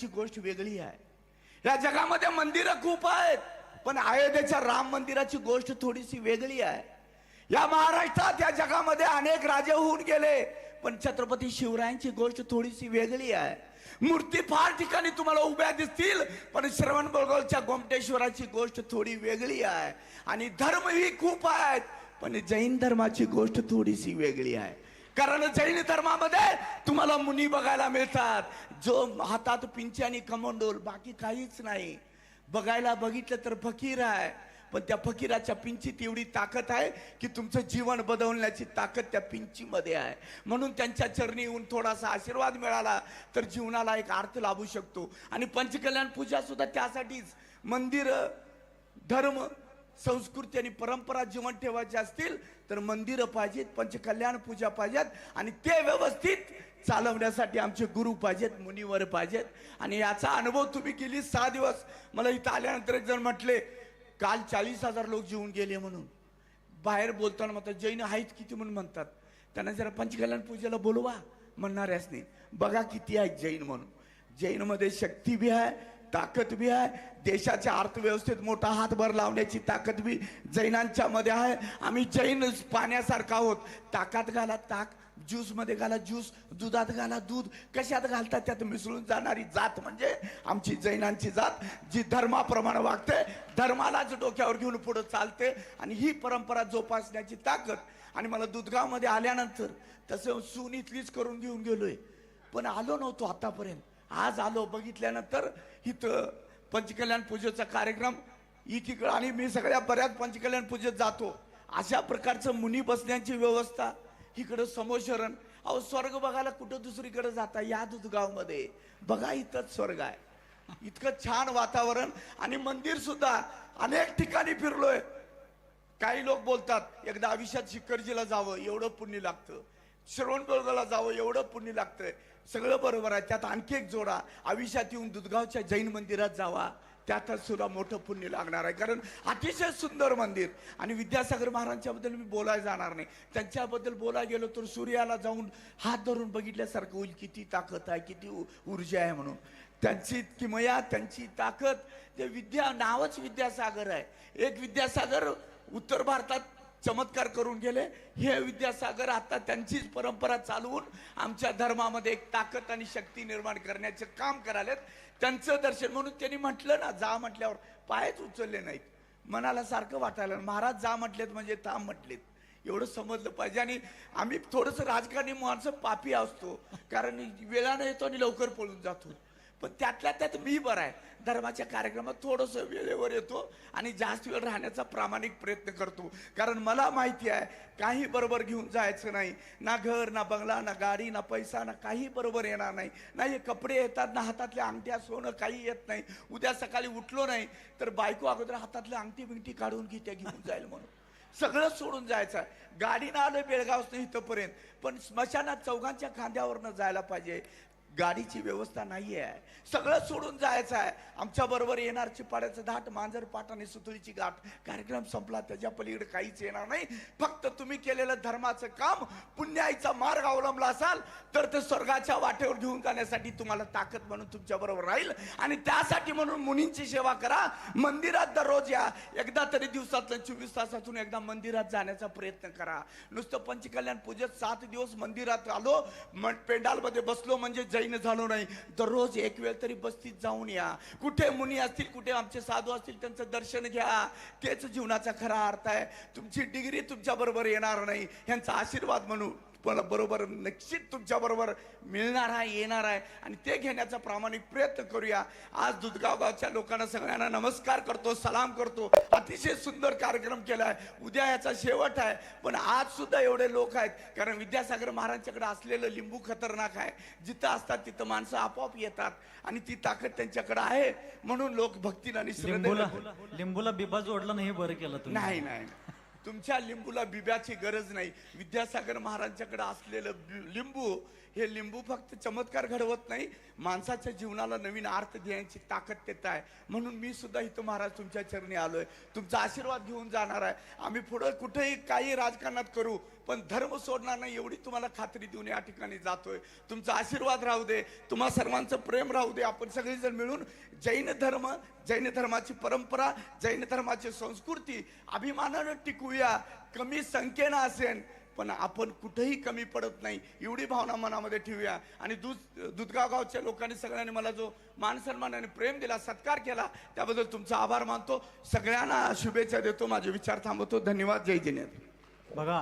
मंदिराची गोष्ट वेगळी आहे. या जगामध्ये मंदिरं खूप आहेत पण अयोध्येच्या राम मंदिराची गोष्ट थोडीशी वेगळी आहे. या महाराष्ट्रात या जगामध्ये अनेक राजे होऊन गेले पण छत्रपती शिवरायांची गोष्ट थोडीशी वेगळी आहे. मूर्ती फार ठिकाणी तुम्हाला उभ्या दिसतील पण श्रवण बळगोलच्या गोमटेश्वराची गोष्ट थोडी वेगळी आहे. आणि धर्म ही खूप आहेत पण जैन धर्माची गोष्ट थोडीशी वेगळी आहे. कारण जैन धर्मामध्ये तुम्हाला मुनी बघायला मिळतात. जो हातात पिंची आणि कमंडोल बाकी काहीच नाही. बघायला बघितलं तर फकीर आहे. पण त्या फकीराच्या पिंचीत एवढी ताकद आहे की तुमचं जीवन बदलण्याची ताकद त्या पिंचीमध्ये आहे. म्हणून त्यांच्या चरणी येऊन थोडासा आशीर्वाद मिळाला तर जीवनाला एक अर्थ लाभू शकतो. आणि पंचकल्याण पूजा सुद्धा त्यासाठीच. मंदिर धर्म संस्कृती आणि परंपरा जीवन ठेवायचे असतील तर मंदिरं पाहिजेत पंचकल्याण पूजा पाहिजेत आणि ते व्यवस्थित चालवण्यासाठी आमचे गुरु पाहिजेत मुनिवर पाहिजेत. आणि याचा अनुभव तुम्ही केली सहा दिवस. मला इथं आल्यानंतर एक जण म्हटले काल चाळीस हजार लोक जीवन गेले म्हणून. बाहेर बोलताना म्हणतात जैन आहेत किती म्हणून म्हणतात. त्यांना जरा पंचकल्याण पूजेला बोलवा म्हणणाऱ्याच नाही बघा किती आहेत जैन म्हणून. जैनमध्ये शक्ती बी आहे ताकद बी आहे. देशाच्या अर्थव्यवस्थेत मोठा हातभार लावण्याची ताकद बी जैनांच्या मध्ये आहे. आम्ही जैन पाण्यासारखा आहोत. ताकात घाला ताक ज्यूसमध्ये घाला ज्यूस दुधात घाला दूध. कशात घालतात त्यात मिसळून जाणारी जात म्हणजे आमची जैनांची जात जी धर्माप्रमाणे वागते धर्मालाच डोक्यावर घेऊन पुढे चालते आणि ही परंपरा जोपासण्याची ताकद. आणि मला दुधगावमध्ये आल्यानंतर तसं सून इथलीच करून घेऊन गेलोय. पण आलो नव्हतो आतापर्यंत. आज आलो बघितल्यानंतर इथं पंचकल्याण पूजेचा कार्यक्रम एकीकडं आणि मी सगळ्या बऱ्याच पंचकल्याण पूजेत जातो. अशा प्रकारचं मुनी बसण्याची व्यवस्था इकडं समोशरण अहो स्वर्ग बघायला कुठं दुसरीकडे जाता? या दुधगावमध्ये. बघा इथंच स्वर्ग आहे. इतकं छान वातावरण आणि मंदिर सुद्धा अनेक ठिकाणी फिरलोय. काही लोक बोलतात एकदा आयुष्यात शिखरजीला जावं एवढं पुण्य लागतं. श्रवणबळगाला जावं एवढं पुण्य लागतंय. सगळं बरोबर आहे. त्यात आणखी एक जोडा. आयुष्यात येऊन दुधगावच्या जैन मंदिरात जावा. त्यातच सुद्धा मोठं पुण्य लागणार आहे. कारण अतिशय सुंदर मंदिर. आणि विद्यासागर महाराजांच्याबद्दल मी बोलायला जाणार नाही. त्यांच्याबद्दल बोलायला गेलो तर सूर्याला जाऊन हात धरून बघितल्यासारखं होईल. किती ताकद आहे किती ऊर्जा आहे म्हणून. त्यांची किमया त्यांची ताकद. ते विद्या नावच विद्यासागर आहे. एक विद्यासागर उत्तर भारतात चमत्कार करून गेले. हे विद्यासागर आता त्यांचीच परंपरा चालवून आमच्या धर्मामध्ये एक ताकद आणि शक्ती निर्माण करण्याचे काम करालेत. त्यांचं दर्शन म्हणून त्यांनी म्हटलं ना जा म्हटल्यावर पायच उचलले नाहीत. मनाला सारखं वाटायला महाराज जा म्हटलेत म्हणजे थांब म्हटलेत. एवढं समजलं पाहिजे. आणि आम्ही थोडंसं राजकारणी माणसं पापी असतो. कारण वेळानं येतो आणि लवकर पळून जातो. पण त्यातल्या त्यात मी बरा आहे. धर्माच्या कार्यक्रमात थोडस वेळेवर येतो आणि जास्त वेळ राहण्याचा प्रामाणिक प्रयत्न करतो. कारण मला माहिती आहे काही बरोबर घेऊन जायचं नाही. ना घर ना बंगला ना गाडी ना पैसा ना काही बरोबर येणार नाही. ना हे कपडे येतात ना हातातल्या अंगठ्या सोनं काही येत नाही. उद्या सकाळी उठलो नाही तर बायको अगोदर हातातल्या अंगठी बिंगठी काढून घेत्या घेऊन जाईल म्हणून. सगळं सोडून जायचं आहे. गाडीनं आलं बेळगाव इथंपर्यंत. पण स्मशानात चौघांच्या खांद्यावरनं जायला पाहिजे. गाडीची व्यवस्था नाही आहे सगळं सोडून जायचं आहे आमच्या बरोबर येणार चिपाड्याचं धाट मांजर पाट आणि सुतळीची गाठ. कार्यक्रम संपला त्याच्या पलीकडे काहीच येणार नाही. फक्त तुम्ही केलेलं धर्माचं काम पुण्याईचा मार्ग अवलंबला असाल तर ते स्वर्गाच्या वाटेवर घेऊन जाण्यासाठी तुम्हाला ताकद म्हणून तुमच्या बरोबर राहील. आणि त्यासाठी म्हणून मुनींची सेवा करा. मंदिरात दररोज या. एकदा तरी दिवसातलं चोवीस तासातून एकदा मंदिरात जाण्याचा प्रयत्न करा. नुसतं पंचकल्याण पूजेत सात दिवस मंदिरात आलो पेंडालमध्ये बसलो म्हणजे जैन झालो नाही. दररोज एक वेळ तरी बस्तीत जाऊन या. कुठे मुनी असतील कुठे आमचे साधू असतील त्यांचं दर्शन घ्या. तेच जीवनाचा खरा अर्थ आहे. तुमची डिग्री तुमच्याबरोबर येणार नाही. यांचा आशीर्वाद म्हणून तुम्हाला बरोबर निश्चित तुमच्या बरोबर मिळणार आहे येणार आहे. आणि ते घेण्याचा प्रामाणिक प्रयत्न करूया. आज दुधगाव गावच्या लोकांना सगळ्यांना नमस्कार करतो सलाम करतो. अतिशय सुंदर कार्यक्रम केला आहे उद्या याचा शेवट आहे. पण आज सुद्धा एवढे लोक आहेत कारण विद्यासागर महाराजांच्याकडे असलेलं लिंबू खतरनाक आहे. जिथं असतात तिथं माणसं आपोआप येतात. आणि ती ताकद त्यांच्याकडे आहे. म्हणून लोक भक्तीनं आणि लिंबूला लिंबूला बिबा जोडला नाही बरं केलं नाही नाही. तुमच्या लिंबूला बिब्याची गरज नाही. विद्यासागर महाराजांच्याकडे असलेलं लिंबू हे लिंबू फक्त चमत्कार घडवत नाही माणसाच्या जीवनाला नवीन अर्थ देण्याची ताकद देत आहे. म्हणून मी सुद्धा इथं महाराज तुमच्या चरणी आलोय. तुमचा आशीर्वाद घेऊन जाणार आहे. आम्ही पुढे कुठेही काही राजकारणात करू पण धर्म सोडणार नाही एवढी तुम्हाला खात्री देऊन या ठिकाणी जातोय. तुमचा आशीर्वाद राहू दे. तुम्हा सर्वांचं प्रेम राहू दे. आपण सगळेजण मिळून जैन धर्म जैन धर्माची परंपरा जैन धर्माची संस्कृती अभिमानानं टिकूया. कमी संख्येनं असेल पण आपण कुठेही कमी पडत नाही. एवढी भावना मनामध्ये ठेवूया. आणि दूध दुधगाव गावच्या लोकांनी सगळ्यांनी मला जो मान सन्मान आणि प्रेम दिला सत्कार केला त्याबद्दल तुमचा आभार मानतो. सगळ्यांना शुभेच्छा देतो. माझे विचार थांबवतो. धन्यवाद. जय जिनेन्द्र बघा